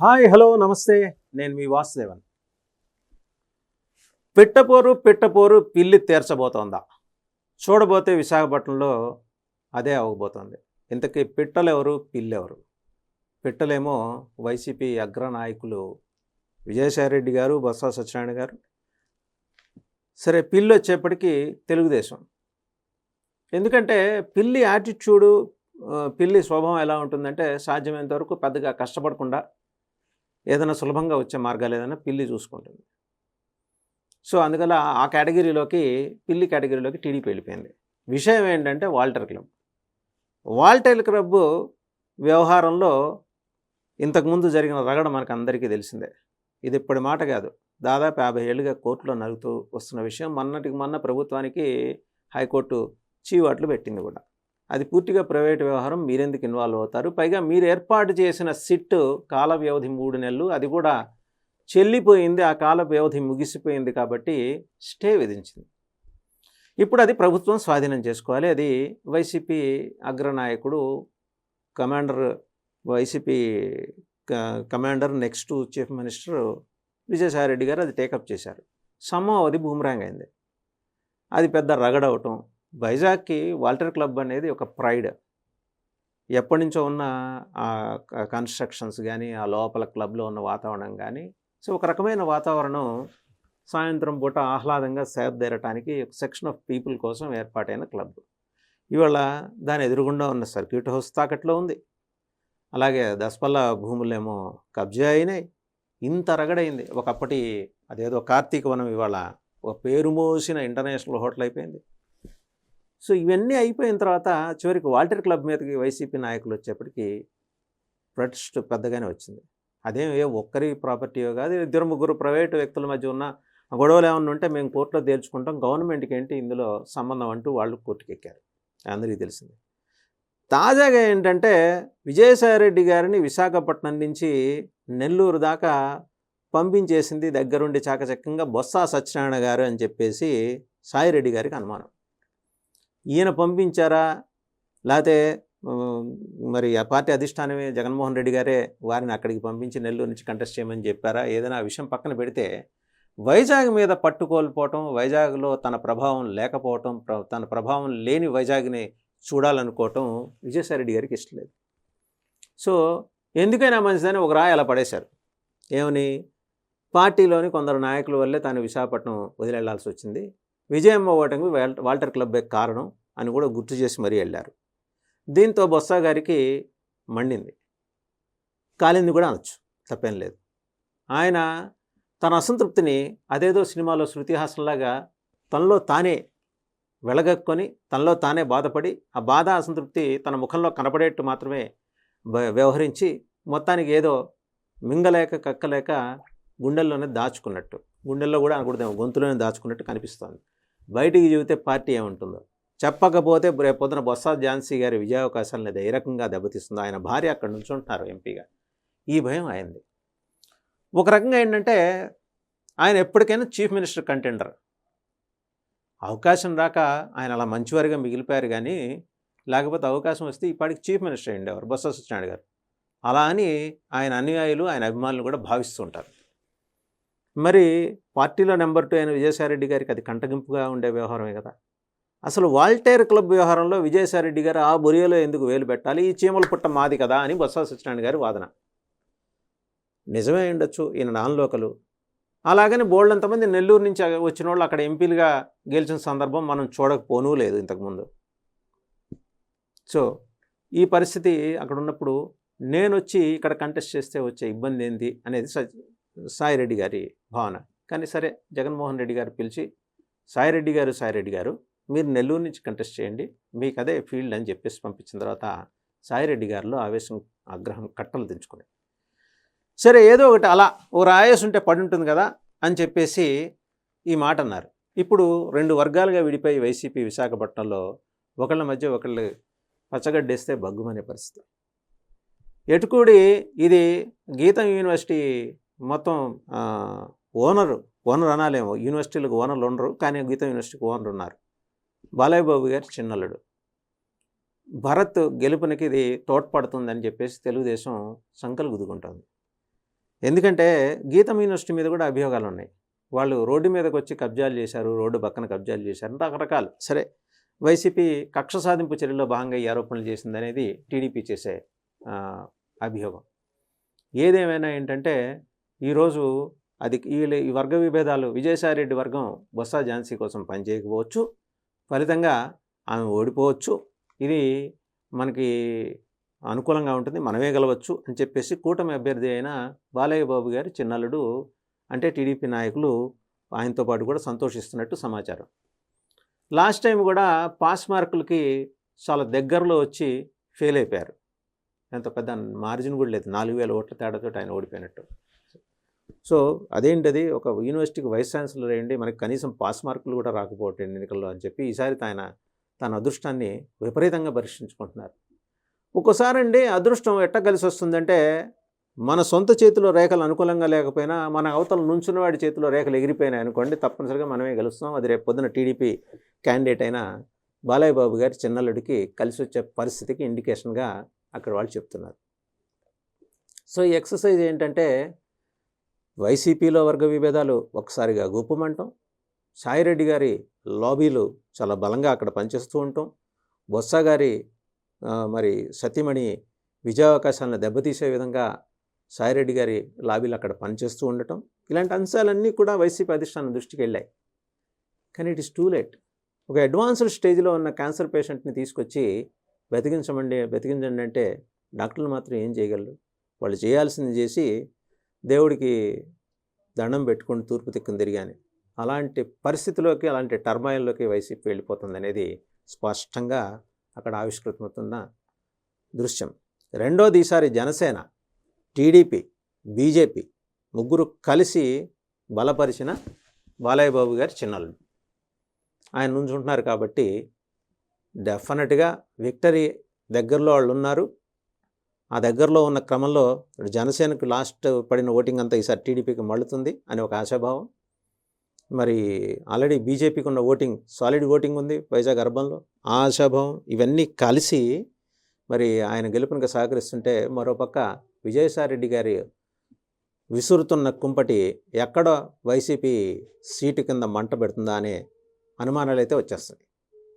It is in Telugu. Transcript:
హాయ్ హలో నమస్తే. నేను మీ వాసుదేవన్. పిట్టపోరు పిట్టపోరు పిల్లి తీర్చబోతోందా? చూడబోతే విశాఖపట్నంలో అదే అవ్వబోతోంది ఇంతకీ పిట్టలెవరు? పిల్లెవరు? పిట్టలేమో వైసీపీ అగ్రనాయకులు విజయసాయిరెడ్డి గారు బొత్స సత్యనారాయణ గారు. సరే పిల్లి వచ్చేప్పటికీ తెలుగుదేశం. ఎందుకంటే పిల్లి యాటిట్యూడు పిల్లి స్వభావం ఎలా ఉంటుందంటే సాధ్యమైనంత వరకు పెద్దగా కష్టపడకుండా ఏదైనా సులభంగా వచ్చే మార్గాలు ఏదైనా పిల్లి చూసుకుంటుంది. సో అందువల్ల ఆ కేటగిరీలోకి పిల్లి కేటగిరీలోకి టీడీపీ వెళ్ళిపోయింది. విషయం ఏంటంటే వాల్టర్ క్లబ్. వాల్టర్ క్లబ్ వ్యవహారంలో ఇంతకుముందు జరిగిన రగడ మనకు అందరికీ తెలిసిందే. ఇది ఇప్పటి మాట కాదు. దాదాపు యాభై ఏళ్ళుగా కోర్టులో నలుగుతూ వస్తున్న విషయం. మొన్నటికి మొన్న ప్రభుత్వానికి హైకోర్టు చీవాట్లు పెట్టింది కూడా. అది పూర్తిగా ప్రైవేట్ వ్యవహారం మీరెందుకు ఇన్వాల్వ్ అవుతారు? పైగా మీరు ఏర్పాటు చేసిన సిట్ కాల వ్యవధి మూడు నెలలు అది కూడా చెల్లిపోయింది ఆ కాల వ్యవధి ముగిసిపోయింది కాబట్టి స్టే విధించింది. ఇప్పుడు అది ప్రభుత్వం స్వాధీనం చేసుకోవాలి. అది వైసీపీ అగ్రనాయకుడు కమాండర్ వైసీపీ క- commander next chief minister Vijayasaireddy గారు అది టేకప్ చేశారు. సమ్మో అది బూమరాంగ్ అయింది. అది పెద్ద రగడవటం వైజాగ్కి వాల్టర్ క్లబ్ అనేది ఒక ప్రైడ్. ఎప్పటి నుంచో ఉన్న ఆ కన్స్ట్రక్షన్స్ కానీ ఆ లోపల క్లబ్లో ఉన్న వాతావరణం కానీ సో ఒక రకమైన వాతావరణం సాయంత్రం పూట ఆహ్లాదంగా సేదతీరటానికి ఒక సెక్షన్ ఆఫ్ పీపుల్ కోసం ఏర్పాటైన క్లబ్. ఇవాళ దాని ఎదురుగుండా ఉన్న సర్క్యూట్ హౌస్ తాకట్లో ఉంది. అలాగే దసపల్ల భూములేమో కబ్జా అయినాయి. ఇంత రగడైంది. ఒకప్పటి అదేదో కార్తీక వనం ఇవాళ ఒక పేరు మోసిన ఇంటర్నేషనల్ హోటల్ అయిపోయింది. సో ఇవన్నీ అయిపోయిన తర్వాత చివరికి వాల్టర్ క్లబ్ మీదకి వైసీపీ నాయకులు వచ్చేప్పటికీ ప్రొటెస్ట్ పెద్దగానే వచ్చింది. అదేం ఏ ఒక్కరి ప్రాపర్టీయో కాదు ఇద్దరు ముగ్గురు ప్రైవేటు వ్యక్తుల మధ్య ఉన్న గొడవలు ఏమన్నా ఉంటే మేము కోర్టులో తేల్చుకుంటాం. గవర్నమెంట్కి ఏంటి ఇందులో సంబంధం అంటూ వాళ్ళు కోర్టుకి ఎక్కారు. అందరికీ తెలిసింది. తాజాగా ఏంటంటే విజయసాయిరెడ్డి గారిని విశాఖపట్నం నుంచి నెల్లూరు దాకా పంపించేసింది దగ్గరుండి చాకచక్యంగా బొత్స సత్యనారాయణ గారు అని చెప్పేసి సాయిరెడ్డి గారికి అనుమానం. ఈయన పంపించారా? లేకపోతే మరి ఆ పార్టీ అధిష్టానమే జగన్మోహన్ రెడ్డి గారే వారిని అక్కడికి పంపించి నెల్లూరు నుంచి కంటెస్ట్ చేయమని చెప్పారా? ఏదైనా ఆ విషయం పక్కన పెడితే వైజాగ్ మీద పట్టుకోల్పోవటం వైజాగ్లో తన ప్రభావం లేకపోవటం తన ప్రభావం లేని వైజాగ్ని చూడాలనుకోవటం విజయసాయిరెడ్డి గారికి ఇష్టం లేదు. సో ఎందుకైనా మంచిదని ఒక రాయి అలా పడేశారు. ఏమని? పార్టీలోని కొందరు నాయకుల వల్లే తాను విశాఖపట్నం వదిలేళ్ళాల్సి వచ్చింది. విజయమ్మ ఓటమికి వాల్- వాల్టర్ క్లబ్బే కారణం అని కూడా గుర్తు చేసి మరీ వెళ్ళారు దీంతో బొత్స గారికి మండింది. కాలింది కూడా అనొచ్చు తప్పేం లేదు. ఆయన తన అసంతృప్తిని అదేదో సినిమాలో శృతిహాసంలాగా తనలో తానే వెలగక్కొని తనలో తానే బాధపడి ఆ బాధ అసంతృప్తి తన ముఖంలో కనపడేట్టు మాత్రమే వ్యవహరించి మొత్తానికి ఏదో మింగలేక కక్కలేక గుండెల్లోనే దాచుకున్నట్టు. గుండెల్లో కూడా అనకూడదేమో గొంతులోనే దాచుకున్నట్టు కనిపిస్తోంది. బయటికి చెబితే పార్టీ ఏముంటుందో. చెప్పకపోతే రేపు పొద్దున బొత్స ఝాన్సీ గారి విజయావకాశాలను అది ఏ రకంగా దెబ్బతీస్తుందో. ఆయన భార్య అక్కడ నుంచి ఉంటున్నారు ఎంపీగా. ఈ భయం అయింది ఒక రకంగా ఏంటంటే ఆయన ఎప్పటికైనా చీఫ్ మినిస్టర్ కంటెండర్. అవకాశం రాక ఆయన అలా మంచివారిగా మిగిలిపోయారు కానీ లేకపోతే అవకాశం వస్తే ఇప్పటికి చీఫ్ మినిస్టర్ అయ్యిండేవారు బొత్స సత్యనారాయణ గారు. అలా అని ఆయన అనుయాయులు ఆయన అభిమానులు కూడా భావిస్తుంటారు. మరి పార్టీలో నెంబర్ టూ అయిన విజయసాయిరెడ్డి గారికి అది కంటగింపుగా ఉండే వ్యవహారమే కదా. అసలు వాల్టేర్ క్లబ్ వ్యవహారంలో విజయసాయిరెడ్డి గారు ఆ బొరియలో ఎందుకు వేలు పెట్టాలి? ఈ చీమల పుట్ట మాది కదా అని బొత్స సత్యనారాయణ గారి వాదన. నిజమే ఉండొచ్చు ఈయన నాన్లోకలు. అలాగని బోల్డంతమంది నెల్లూరు నుంచి వచ్చిన వాళ్ళు అక్కడ ఎంపీలుగా గెలిచిన సందర్భం మనం చూడకపోనూ లేదు ఇంతకుముందు సో ఈ పరిస్థితి అక్కడ ఉన్నప్పుడు నేను వచ్చి ఇక్కడ కంటెస్ట్ చేస్తే వచ్చే ఇబ్బంది ఏంటి అనేది స- సాయిరెడ్డి గారి భావన. కానీ సరే జగన్మోహన్ రెడ్డి గారు పిలిచి సాయిరెడ్డి గారు సాయిరెడ్డి గారు మీరు నెల్లూరు నుంచి కంటెస్ట్ చేయండి మీకు అదే ఫీల్డ్ అని చెప్పేసి పంపించిన తర్వాత సాయిరెడ్డి గారిలో ఆవేశం ఆగ్రహం కట్టలు తెంచుకుని సరే ఏదో ఒకటి అలా ఓ రాయేసి ఉంటే పడి ఉంటుంది కదా అని చెప్పేసి ఈ మాట అన్నారు. ఇప్పుడు రెండు వర్గాలుగా విడిపోయి వైసీపీ విశాఖపట్నంలో ఒకళ్ళ మధ్య ఒకళ్ళు పచ్చగడ్డేస్తే బగ్గుమనే పరిస్థితి. ఎటుకూడి ఇది గీతం యూనివర్సిటీ మొత్తం ఓనర్ ఓనరు ఓనర్ అనాలేమో. యూనివర్సిటీలకు ఓనర్లు ఉండరు కానీ గీతం యూనివర్సిటీకి ఓనర్ ఉన్నారు. బాలయ్య బాబు గారు చిన్నల్లుడు. భరత్ గెలుపునికి ఇది తోడ్పడుతుందని చెప్పేసి తెలుగుదేశం సంకలు గుదుకుంటుంది ఎందుకంటే గీతం యూనివర్సిటీ మీద కూడా అభియోగాలు ఉన్నాయి. వాళ్ళు రోడ్డు మీదకి వచ్చి కబ్జాలు చేశారు రోడ్డు పక్కన కబ్జాలు చేశారు రకరకాలు. సరే వైసీపీ కక్ష సాధింపు చర్యలో భాగంగా ఈ ఆరోపణలు చేసిందనేది టీడీపీ చేసే అభియోగం. ఏదేమైనా ఏంటంటే ఈరోజు అది ఈ వర్గ విభేదాలు విజయసాయిరెడ్డి వర్గం బొత్స ఝాన్సీ కోసం పనిచేయకపోవచ్చు. ఫలితంగా ఆమె ఓడిపోవచ్చు. ఇది మనకి అనుకూలంగా ఉంటుంది. మనమే గెలవచ్చు అని చెప్పేసి కూటమి అభ్యర్థి అయిన బాలయ్య బాబు గారి చిన్నల్లుడు అంటే టీడీపీ నాయకులు ఆయనతో పాటు కూడా సంతోషిస్తున్నట్టు సమాచారం. లాస్ట్ టైం కూడా పాస్ మార్కులకి చాలా దగ్గరలో వచ్చి ఫెయిల్ అయిపోయారు. ఎంత పెద్ద మార్జిన్ కూడా లేదు. నాలుగు వేల ఓట్ల తేడాతో ఆయన ఓడిపోయినట్టు. సో అదేంటది? ఒక యూనివర్సిటీకి వైస్ ఛాన్సలర్ అయ్యండి మనకి కనీసం పాస్ మార్కులు కూడా రాకపోవటం ఎన్నికల్లో అని చెప్పి ఈసారి ఆయన తన అదృష్టాన్ని విపరీతంగా పరీక్షించుకుంటున్నారు. ఒక్కోసారి అండి అదృష్టం ఎట్ట కలిసి వస్తుందంటే మన సొంత చేతిలో రేఖలు అనుకూలంగా లేకపోయినా మన అవతల నుంచున్న వాడి చేతిలో రేఖలు ఎగిరిపోయినాయి అనుకోండి తప్పనిసరిగా మనమే గెలుస్తాం. అది రేపు పొద్దున టీడీపీ క్యాండిడేట్ అయిన బాలయ్య బాబు గారి చిన్నల్లుడికి కలిసి వచ్చే పరిస్థితికి ఇండికేషన్గా అక్కడ వాళ్ళు చెప్తున్నారు. సో ఈ ఎక్సర్సైజ్ ఏంటంటే వైసీపీలో వర్గ విభేదాలు ఒకసారిగా గుప్పమంటాం సాయిరెడ్డి గారి లాబీలు చాలా బలంగా అక్కడ పనిచేస్తూ ఉంటాం. బొత్స గారి మరి సతీమణి విజయావకాశాలను దెబ్బతీసే విధంగా సాయిరెడ్డి గారి లాబీలు అక్కడ పనిచేస్తూ ఉండటం. ఇలాంటి అంశాలన్నీ కూడా వైసీపీ అధిష్టానం దృష్టికి వెళ్ళాయి. కానీ ఇట్ ఇస్ టూ లేట్. ఒక అడ్వాన్స్డ్ స్టేజ్లో ఉన్న క్యాన్సర్ పేషెంట్ని తీసుకొచ్చి బతికించమండి బతికించండి అంటే డాక్టర్లు మాత్రం ఏం చేయగలరు? వాళ్ళు చేయాల్సింది చేసి దేవుడికి దండం పెట్టుకొని తూర్పు దిక్కును తిరిగాను. అలాంటి పరిస్థితిలోకి అలాంటి టర్మాయిల్లోకి వైసీపీ వెళ్ళిపోతుంది అనేది స్పష్టంగా అక్కడ ఆవిష్కృతమవుతున్న దృశ్యం. రెండోది ఈసారి జనసేన టీడీపీ బీజేపీ ముగ్గురు కలిసి బలపరిచిన బాలయ్యబాబు గారి చిన్నల్లుడు ఆయన నుంచుంటున్నారు కాబట్టి డెఫినెట్గా విక్టరీ దగ్గరలో వాళ్ళు ఉన్నారు ఆ దగ్గరలో ఉన్న క్రమంలో జనసేనకు లాస్ట్ పడిన ఓటింగ్ అంతా ఈసారి టీడీపీకి మళ్ళుతుంది అని ఒక ఆశాభావం. మరి ఆల్రెడీ బీజేపీకి ఉన్న ఓటింగ్ సాలిడ్ ఓటింగ్ ఉంది వైజాగ్ అర్బన్లో. ఆ ఆశాభావం ఇవన్నీ కలిసి మరి ఆయన గెలుపునికి సహకరిస్తుంటే మరోపక్క విజయసాయిరెడ్డి గారి విసురుతున్న కుంపటి ఎక్కడ వైసీపీ సీటు కింద మంట పెడుతుందా అనే అనుమానాలు అయితే వచ్చేస్తాయి.